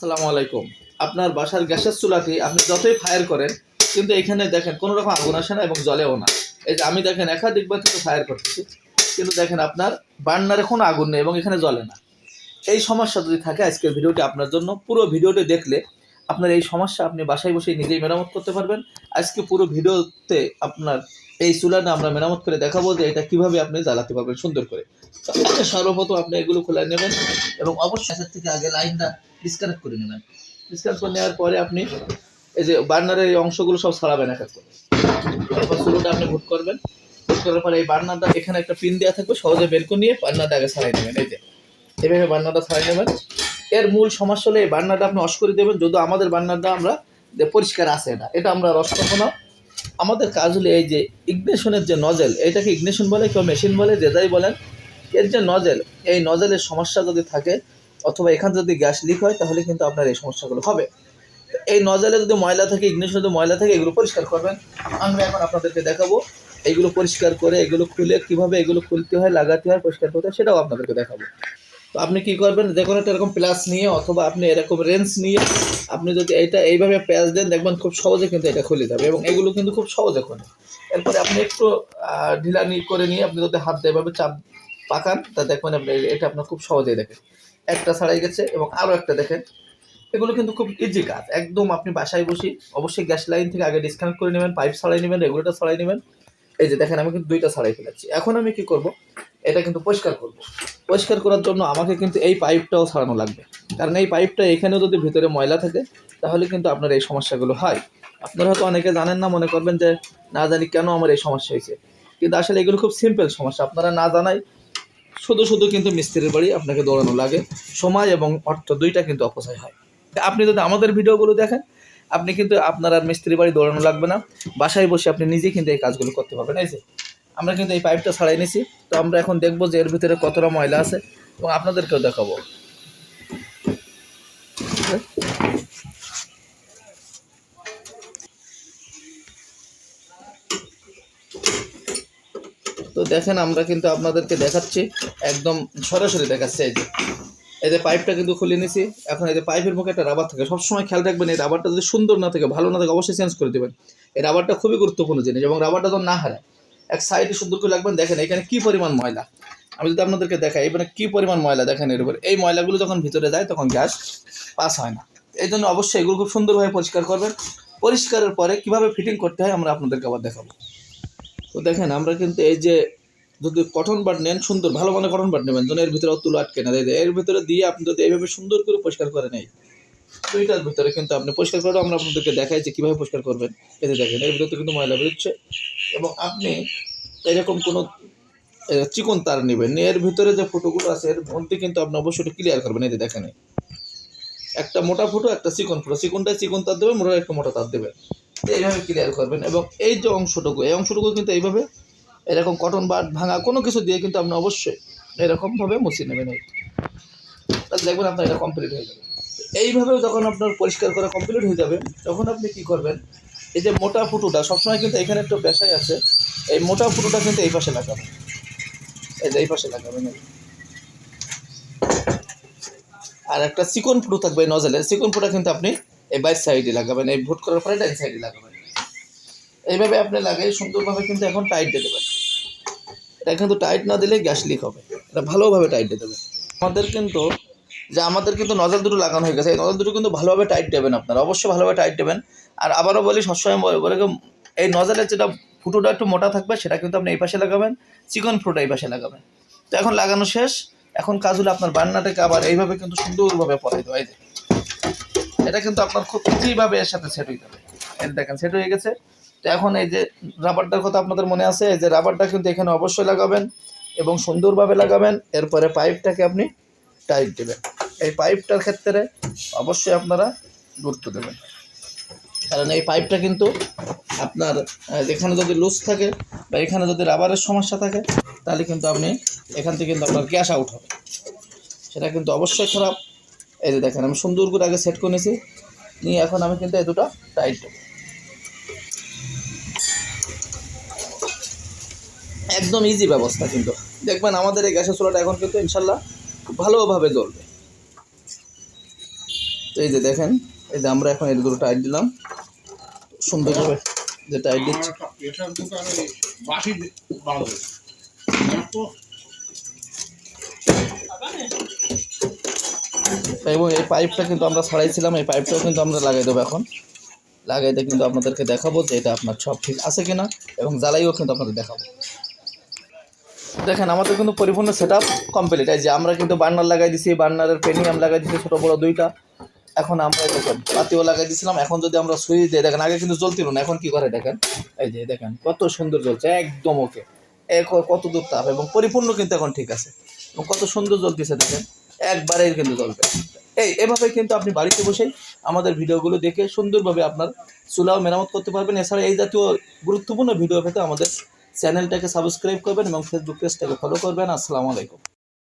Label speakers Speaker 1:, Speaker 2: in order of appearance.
Speaker 1: আসসালামু আলাইকুম। আপনার বাসার গ্যাসের চুলাটি আপনি যতই ফায়ার করেন, কিন্তু এখানে দেখেন কোনো রকম আগুন আসে না এবং জ্বলেও না। এই যে আমি দেখেন একাধিকবার কিন্তু ফায়ার করতেছি, কিন্তু দেখেন আপনার বার্নারে কোনো আগুন নেই এবং এখানে জ্বলে না। এই সমস্যা যদি থাকে, আজকের ভিডিওটি আপনার জন্য, পুরো ভিডিওটি দেখলে আপনার এই সমস্যা আপনি বাসায় বসে নিজেই মেরামত করতে পারবেন। আজকে পুরো ভিডিওতে আপনার এই চুলাটা আমরা মেরামত করে দেখাবো যে এটা কীভাবে আপনি জ্বালাতে পারবেন সুন্দর করে। সর্বপ্রথম আপনি এগুলো খোলা নেবেন এবং অবশ্যই এর থেকে আগে লাইনটা ডিসকানেক্ট করে নেবেন। ডিসকানেক্ট করে নেওয়ার পরে আপনি এই যে বার্নারের এই অংশগুলো সব ছাড়াবেন এক এক করে। তারপর চুলোটা আপনি ভুট করবেন। ভুট করার পরে এই বার্নারটা এখানে একটা পিন দেওয়া থাকবে, সহজে বের করে নিয়ে বার্নারটা আগে ছাড়াই নেবেন। এই যে, এভাবে বার্নারটা ছাড়াই নেবেন। এর মূল সমস্যা হলে এই বার্নারটা আপনি অস করে দেবেন, যদিও আমাদের বার্নারটা আমরা যে পরিষ্কার আসে না এটা আমরা রস করব না। আমাদের কাজ হলো এই যে ইগনেশনের যে নজেল, এটাকে ইগনেশন বলে কেউ মেশিন বলে, যে যাই বলেন, এর যে নজেল, এই নজেলের সমস্যা যদি থাকে অথবা এখান যদি গ্যাস লিক হয়, তাহলে কিন্তু আপনার এই সমস্যাগুলো হবে। এই নজেলে যদি ময়লা থাকে, ইগনেশন যদি ময়লা থাকে, এগুলো পরিষ্কার করবেন। আমরা এখন আপনাদেরকে দেখাবো, এগুলো পরিষ্কার করে, এগুলো খুলে কীভাবে এগুলো খুলতে হয়, লাগাতে হয়, পরিষ্কার করতে হয়, সেটাও আপনাদেরকে দেখাবো। তো আপনি কি করবেন? দেখুন একটা এরকম প্লাস নিয়ে অথবা আপনি এরকম রেঞ্জ নিয়ে আপনি যদি এইটা এইভাবে প্যাচ দেন দেখবেন খুব সহজে কিন্তু এটা খুলে যাবে এবং এগুলো কিন্তু খুব সহজে খোলে এরপরে আপনি একটু আহ, ঢিলা নি করে নিয়ে আপনি যদি হাত দিয়ে এভাবে চাপ পাকান তা দেখবেন আপনি এটা আপনার খুব সহজেই দেখেন। একটা ছাড়াই গেছে এবং আরও একটা দেখেন। এগুলো কিন্তু খুব ইজি কাজ। একদম আপনি বাসায় বসে অবশ্যই গ্যাস লাইন থেকে আগে ডিসকানেক্ট করে নেবেন পাইপ ছাড়াই নেবেন রেগুলেটর ছাড়াই নেবেন। এই যে দেখেন আমি কিন্তু দুইটা ছাড়াই ফেলেছি। এখন আমি কি করব? এটা কিন্তু পরিষ্কার করব। পরিষ্কার করার জন্য আমাকে কিন্তু এই পাইপটাও ছাড়ানো লাগবে। কারণ এই পাইপটা এখানেও যদি ভিতরে ময়লা থাকে, তাহলে কিন্তু আপনার এই সমস্যাগুলো হয়। আপনারা হয়তো অনেকে জানেন না, মনে করবেন যে না জানি কেন আমার এই সমস্যা হয়েছে। কিন্তু আসলে এগুলো খুব সিম্পল সমস্যা। আপনারা না জানাই, শুধু শুধু কিন্তু মিস্ত্রির বাড়ি আপনাকে দৌড়ানো লাগে। সময় এবং অর্থ দুইটা কিন্তু অপচয় হয়। আপনি যদি আমাদের ভিডিওগুলো দেখেন, আপনি কিন্তু আপনার আর মিস্ত্রি বাড়ি দৌড়ানো লাগবে না। বাসায় বসে আপনি নিজেই কিন্তু এই কাজগুলো করতে পারবেন, এই যে। আমরা কিন্তু এই পাইপটা ছাড়াই নিছি। তো আমরা এখন দেখব যে এর ভিতরে কতটা ময়লা আছে এবং আপনাদেরকেও দেখাবো। তো দেখেন, আমরা কিন্তু আপনাদেরকে দেখাচ্ছি। একদম সরাসরি দেখাচ্ছে এই যে। এই যে পাইপটা কিন্তু খুলে নিছি। এখন এই যে পাইপের মুখে একটা রাবার থাকে। সবসময় খেয়াল রাখবেন, এই রাবারটা যদি সুন্দর না থাকে, ভালো না থাকে, অবশ্যই চেঞ্জ করে দেবেন। এই রাবারটা খুবই গুরুত্বপূর্ণ জিনিস এবং রাবারটা যেন না হারায়। এক সাইডে সুন্দর করে রাখবেন দেখেন এখানে কি পরিমাণ ময়লা। আমি যদি আপনাদেরকে দেখাই, এখানে কি পরিমাণ ময়লা দেখেন এর উপর। এই ময়লাগুলো যখন ভিতরে যায়, তখন গ্যাস পাস হয় না। এই জন্য অবশ্যই এগুলো খুব সুন্দরভাবে পরিষ্কার করবেন। পরিষ্কারের পরে কীভাবে ফিটিং করতে হয়, আমরা আপনাদেরকে আবার দেখাবো। তো দেখেন, আমরা কিন্তু এই যে যদি কটন বাট নেন, সুন্দর, ভালো মানে কটন বাট নেবেন। যেন এর ভিতরে তুলো আটকে না এর ভিতরে দিয়ে আপনি যদি এইভাবে সুন্দর করে পরিষ্কার করে নেই দুইটার ভিতরে কিন্তু আপনি পরিষ্কার করে আমরা আপনাদেরকে দেখাই যে কীভাবে পরিষ্কার করবেন। এতে দেখেন, এর ভিতরে কিন্তু ময়লা বেরোচ্ছে এবং আপনি এরকম কোনো চিকন তার নেবেন এর ভিতরে যে ফটোগুলো আছে, এর মধ্যে কিন্তু আপনি অবশ্যই ক্লিয়ার করবেন। এতে দেখেন, একটা মোটা ফুটো একটা চিকন ফুটো চিকনটায় চিকন তার দেবেন, মোটা একটা মোটা তার দেবেন। এইভাবে ক্লিয়ার করবেন এবং এই যে অংশটুকু, এই অংশটুকু কিন্তু এইভাবে এরকম কটন বাট ভাঙা কোনো কিছু দিয়ে কিন্তু আপনি অবশ্যই এরকমভাবে মুছিয়ে নেবেন। দেখবেন আপনার এটা কমপ্লিট হয়ে যাবে। এইভাবেও যখন আপনার পরিষ্কার করা কমপ্লিট হয়ে যাবে, তখন আপনি কি করবেন? এই যে মোটা ফুটোটা, সবসময় কিন্তু এখানে একটু পেশাই আছে, এই মোটা ফুটোটা কিন্তু এই পাশে লাগাবেন। এই যে এই পাশে লাগাবেন। আর একটা চিকন ফুটো থাকবে এই নজলের চিকন ফুটা কিন্তু আপনি এই বাইর সাইডে লাগাবেন, এই ভোট করার পরে ডাইন সাইডে লাগাবেন। এইভাবে আপনি লাগাই সুন্দরভাবে কিন্তু এখন টাইট দিয়ে দেবেন। এটা কিন্তু টাইট না দিলে গ্যাস লিক হবে। এটা ভালোভাবে টাইট দিয়ে দেবেন। আমাদের কিন্তু যে আমাদের কিন্তু নজল দুটো লাগানো হয়ে গেছে। এই নজল দুটো কিন্তু ভালোভাবে টাইট দেবেন আপনারা। অবশ্যই ভালোভাবে টাইট দেবেন। আর আবারও বলি, সবসময় বলে- এই নজলের যেটা ফুটোটা একটু মোটা থাকবে, সেটা কিন্তু আপনি এই পাশে লাগাবেন। চিকন ফুটোটা এই পাশে লাগাবেন। তো এখন লাগানো শেষ। এখন কাজ হলো আপনার বান্নাটাকে আবার এইভাবে কিন্তু সুন্দরভাবে পরাই দেওয়া এই যে এটা কিন্তু আপনার খুব ইজিভাবে এর সাথে সেট হয়ে যাবে এই দেখেন সেট হয়ে গেছে। তো এখন এই যে রাবারটার কথা আপনাদের মনে আছে, এই যে রাবারটা কিন্তু এখানে অবশ্যই লাগাবেন এবং সুন্দরভাবে লাগাবেন। এরপরে পাইপটাকে আপনি টাইট দেবেন। এই পাইপটার ক্ষেত্রে অবশ্যই আপনারা গুরুত্ব দেবেন। কারণ এই পাইপটা কিন্তু আপনার এখানে যদি লুজ থাকে বা এখানে যদি রাবারের সমস্যা থাকে, তাহলে কিন্তু আপনি এখান থেকে কিন্তু আপনার গ্যাস আউট হবে। সেটা কিন্তু অবশ্যই খারাপ। এই যে দেখেন, আমি সুন্দর করে আগে সেট করে নিয়েছি। নিয়ে এখন আমি কিন্তু এই দুটো টাইট দেবো। একদম ইজি ব্যবস্থা কিন্তু। দেখবেন আমাদের এই গ্যাসের চুলাটা এখন কিন্তু ইনশাল্লাহ খুব ভালোভাবে জ্বলবে। এই যে দেখেন এই যে আমরা এখন এর দুটো টাইট দিলাম। সুন্দরভাবে যে টাইট দিচ্ছি। এবং এই পাইপটা কিন্তু আমরা ছাড়াইছিলাম এই পাইপটাও কিন্তু আমরা লাগাই দেবো এখন। লাগাইতে কিন্তু আপনাদেরকে দেখাবো যে এটা আপনার সব ঠিক আছে কিনা এবং জ্বালাইও কিন্তু আপনাদের দেখাবো। দেখেন আমাদের কিন্তু পরিপূর্ণ সেট আপ কমপ্লিট এই যে আমরা কিন্তু বার্নার লাগাই দিছি বার্নারের পেনিয়াম লাগাই দিছি ছোটো বড়ো দুইটা। এখন আমরা দেখেন, পাতিও লাগাই দিছিলাম, এখন যদি আমরা সুইচ দিয়ে দেখেন, আগে কিন্তু জ্বলছিল না, এখন কি করে দেখেন? এই যে দেখেন, কত সুন্দর জ্বলছে, একদম ওকে কত দূর তাপ, এবং পরিপূর্ণ কিন্তু এখন ঠিক আছে। এবং কত সুন্দর জ্বলতেছে দেখেন, একবারেই কিন্তু জ্বলবে। এই, এভাবে কিন্তু আপনি বাড়িতে বসেই আমাদের ভিডিওগুলো দেখে সুন্দরভাবে আপনার চুলাও মেরামত করতে পারবেন। এছাড়া এই জাতীয় গুরুত্বপূর্ণ ভিডিও পেতে আমাদের চ্যানেলটাকে সাবস্ক্রাইব করবেন এবং ফেসবুক পেজটাকে ফলো করবেন। আসসালামু আলাইকুম।